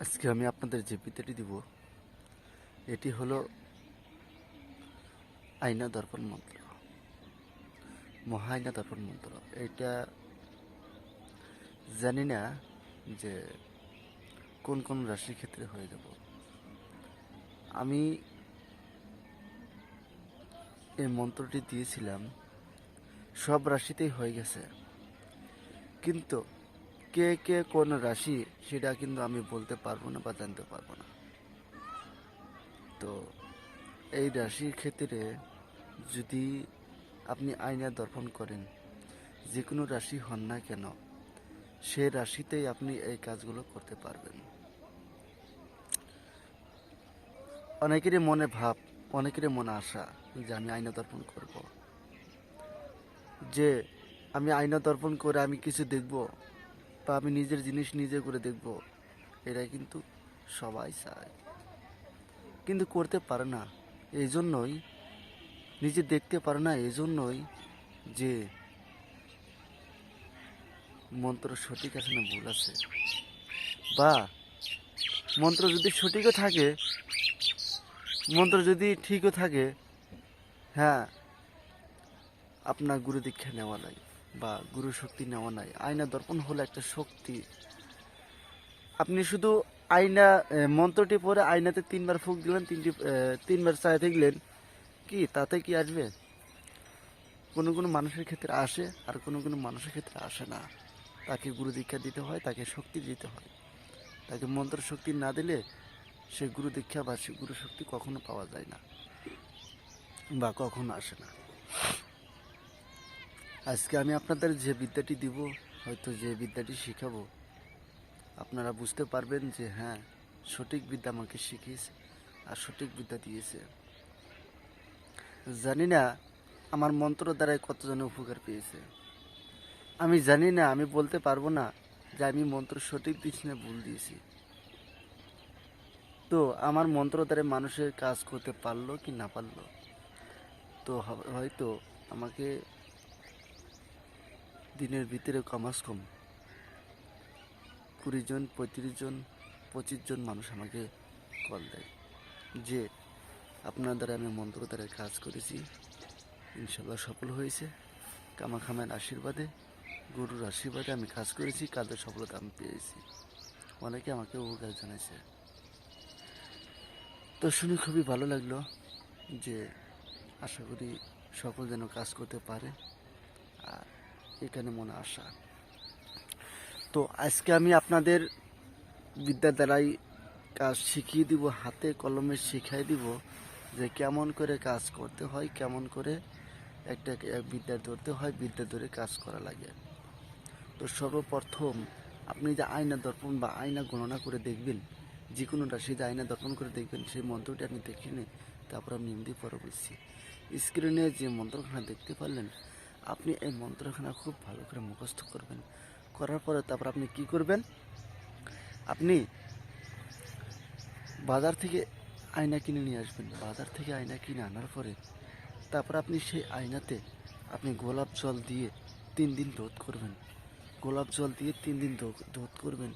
আজকে আমি আপনাদের যে বিদ্যাটি দিব, এটি হলো আয়না দর্পণ মন্ত্র। মহা আয়না দর্পণ মন্ত্র। এটা জানি না যে কোন কোন রাশির ক্ষেত্রে হয়ে যাব। আমি এই মন্ত্রটি দিয়েছিলাম, সব রাশিতেই হয়ে গেছে। কিন্তু কে কে কোন রাশি, সেটা কিন্তু আমি বলতে পারব না বা জানতে পারব না। তো এই রাশির ক্ষেত্রে যদি আপনি আয়না দর্পণ করেন, যে কোনো রাশি হন না কেন, সে রাশিতেই আপনি এই কাজগুলো করতে পারবেন। অনেকেরই মনে ভাব, অনেকেরই মনে আশা যে আমি আয়না দর্পণ করব। যে আমি আয়না দর্পণ করে আমি কিছু দেখব বা আমি নিজের জিনিস নিজে করে দেখব। এটা কিন্তু সবাই চায়। কিন্তু করতে পারে না। এই জন্যই, নিজে দেখতে পারে না, এই জন্যই যে মন্ত্র সঠিক আছে না ভুল আছে। বা মন্ত্র যদি সঠিকও থাকে, মন্ত্র যদি ঠিকও থাকে হ্যাঁ আপনার গুরু দীক্ষা নেওয়া নাই বা গুরু শক্তি নেওয়া নাই। আয়না দর্পণ হলো একটা শক্তি। আপনি শুধু আয়না মন্ত্রটি পরে আয়নাতে তিনবার ফুক দিলেন, তিনটি তিনবার চায় দেখলেন, কি তাতে কি আসবে? কোনো কোনো মানুষের ক্ষেত্রে আসে আর কোনো কোনো মানুষের ক্ষেত্রে আসে না। তাকে গুরু দীক্ষা দিতে হয়, তাকে শক্তি দিতে হয়। তাকে মন্ত্র শক্তি না দিলে সে গুরু দীক্ষা বা সে গুরু শক্তি কখনো পাওয়া যায় না বা কখনো আসে না। আজকে আমি আপনাদের যে বিদ্যাটি দিব, হয়তো যে বিদ্যাটি শেখাবো, আপনারা বুঝতে পারবেন যে হ্যাঁ সঠিক বিদ্যা আমাকে শিখিয়েছে আর সঠিক বিদ্যা দিয়েছে। জানি না আমার মন্ত্র দ্বারাই কতজনে উপকার পেয়েছে। আমি জানি না, আমি বলতে পারব না যে আমি মন্ত্র সঠিক দিচ্ছি না ভুল দিয়েছি। তো আমার মন্ত্র দ্বারা মানুষের কাজ করতে পারল কি না পারল? তো হয়তো আমাকে দিনের ভিতরে কমাস কম। কুড়ি জন, পঁয়ত্রিশ জন, পঁচিশ জন মানুষ আমাকে কল দেয় যে, আপনার দ্বারা আমি মন্ত্র দ্বারা কাজ করেছি। ইনশাল্লাহ সফল হয়েছে। কামাখামের আশীর্বাদে, গুরুর আশীর্বাদে আমি কাজ করেছি, কাজের সফলতা আমি পেয়েছি। অনেকে আমাকে উপকার জানাইছে। তো শুনে খুবই ভালো লাগল যে, আশা করি সকল যেন কাজ করতে পারে। আর এখানে মনে আশা। তো আজকে আমি আপনাদের বিদ্যা দ্বারাই কাজ শিখিয়ে দিব, হাতে কলমে শিখাই দিব যে কেমন করে কাজ করতে হয়, কেমন করে একটা বিদ্যা ধরতে হয় বিদ্যা ধরে কাজ করা লাগে। তো সর্বপ্রথম আপনি যে আয়না দর্পণ বা আয়না গণনা করে দেখবেন যে কোনো রাশি যে আয়না দর্পণ করে দেখবেন, সেই মন্ত্রটি আপনি দেখে নিন, তারপর আমি এমনি পরে বলছি। স্ক্রিনে যে মন্ত্রখানা দেখতে পারলেন আপনি এই মন্ত্রখানা খুব ভালো করে মুখস্থ করবেন। করার পরে তারপর আপনি কি করবেন? আপনি বাজার থেকে আয়না কিনে নিয়ে আসবেন। বাজার থেকে আয়না কিনে আনার পরে তারপর আপনি সেই আয়নাতে আপনি গোলাপ জল দিয়ে তিন দিন রোদ করবেন। গোলাপ জল দিয়ে তিন দিন রোদ করবেন।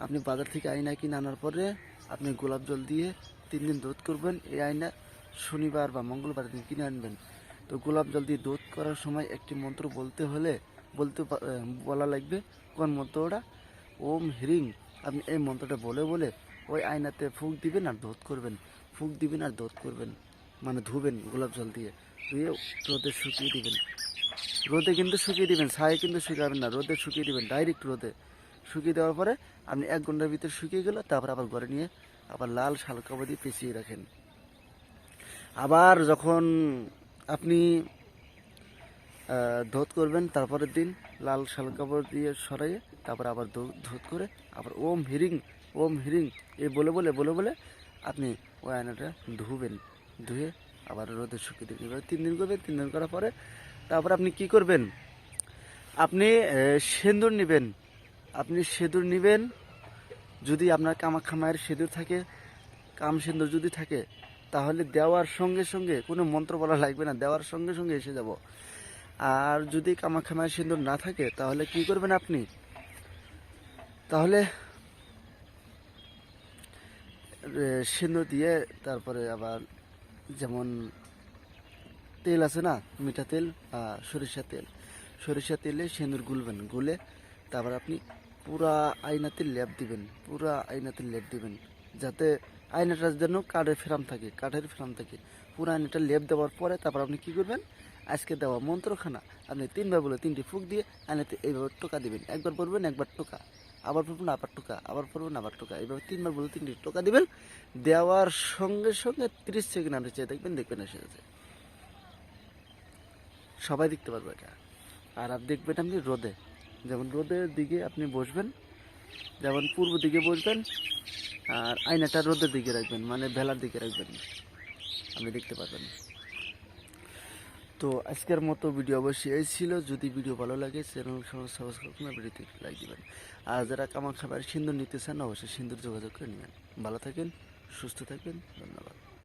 আপনি বাজার থেকে আয়না কিনে আনার পরে আপনি গোলাপ জল দিয়ে তিন দিন রোদ করবেন। এই আয়না শনিবার বা মঙ্গলবার দিন কিনে আনবেন। তো গোলাপ জল দিয়ে রোদ করার সময় একটি মন্ত্র বলতে হলে বলতে বলা লাগবে, কোন মন্ত্রটা? ওম হ্রিং। আপনি এই মন্ত্রটা বলে বলে ওই আয়নাতে ফুঁক দিবেন আর ধোত করবেন। ফুঁক দিবেন আর ধোত করবেন। মানে ধুবেন গোলাপ জল দিয়ে। ধুয়ে রোদে শুকিয়ে দিবেন। রোদে কিন্তু শুকিয়ে দিবেন ছায়ে কিন্তু শুকাবেন না। রোদে শুকিয়ে দিবেন ডাইরেক্ট রোদে। শুকিয়ে দেওয়ার পরে আপনি এক ঘণ্টার ভিতরে শুকিয়ে গেল, তারপর আবার ঘরে নিয়ে আবার লাল শাল কাপড় দিয়ে পেঁচিয়ে রাখেন। আবার যখন আপনি ধোত করবেন, তারপরের দিন লাল শাল কাপড় দিয়ে সরাইয়ে তারপর আবার ধোত করে আবার ওম হিরিং ওম হিরিং, এই বলে বলে বলে বলে আপনি ওই আয়নাটা ধুবেন। ধুয়ে আবার রোদে শুকিয়ে দেবেন। তিন দিন করবেন, তিন দিন করার পরে তারপর আপনি কি করবেন? আপনি সেন্দুর নেবেন। আপনি সেঁদুর নেবেন। যদি আপনার কামাখ্যা মায়ের সেঁদুর থাকে, কাম সেন্দুর যদি থাকে তাহলে দেওয়ার সঙ্গে সঙ্গে, কোনো মন্ত্র বলা লাগবে না, দেওয়ার সঙ্গে সঙ্গে এসে যাব। আর যদি কামাখ্যা মায়ের সিন্দুর না থাকে, তাহলে কি করবেন আপনি? তাহলে সিন্দুর দিয়ে তারপরে আবার যেমন তেল আছে না, মিঠা তেল সরিষা তেল সরিষা তেলে সিঁদুর গুলবেন, গুলে তারপর আপনি পুরা আয়নাতে লেপ দিবেন, পুরা আয়নাতে লেপ দিবেন, যাতে আয়নাটার জন্য কাঠের ফ্রাম থাকে, কাঠের ফ্রাম থাকে। পুরো আয়নাটা লেপ দেওয়ার পরে তারপর আপনি কি করবেন? আজকে দেওয়া মন্ত্রখানা। আপনি তিনবার বলে তিনটি ফুক দিয়ে আয়নাতে এইভাবে টোকা দিবেন। একবার পড়বেন, একবার টোকা। আবার পড়বেন, আবার টোকা। আবার পড়বেন, আবার টোকা। এইভাবে তিনবার বলে তিনটি টোকা দিবেন। দেওয়ার সঙ্গে সঙ্গে তিরিশ সেকেন্ড আপনি চেয়ে দেখবেন দেখবেন এসে গেছে। সবাই দেখতে পারবে এটা। আর আপনি দেখবেন আপনি রোদে। যেমন রোদের দিকে আপনি বসবেন, যেমন পূর্ব দিকে বসবেন আর আয়নাটা রোদের দিকে রাখবেন মানে বেলার দিকে রাখবেন। আপনি দেখতে পারবেন। তো আজকের মতো ভিডিও অবশ্যই এই ছিল। যদি ভিডিও ভালো লাগে চ্যানেল সাবস্ক্রাইব করে ভিডিওতে লাইক দেবেন। আর যারা কামার খাবার সিন্দুর নিতে চান, অবশ্যই সিন্দুর যোগাযোগ করে নেবেন। ভালো থাকেন, সুস্থ থাকবেন ধন্যবাদ।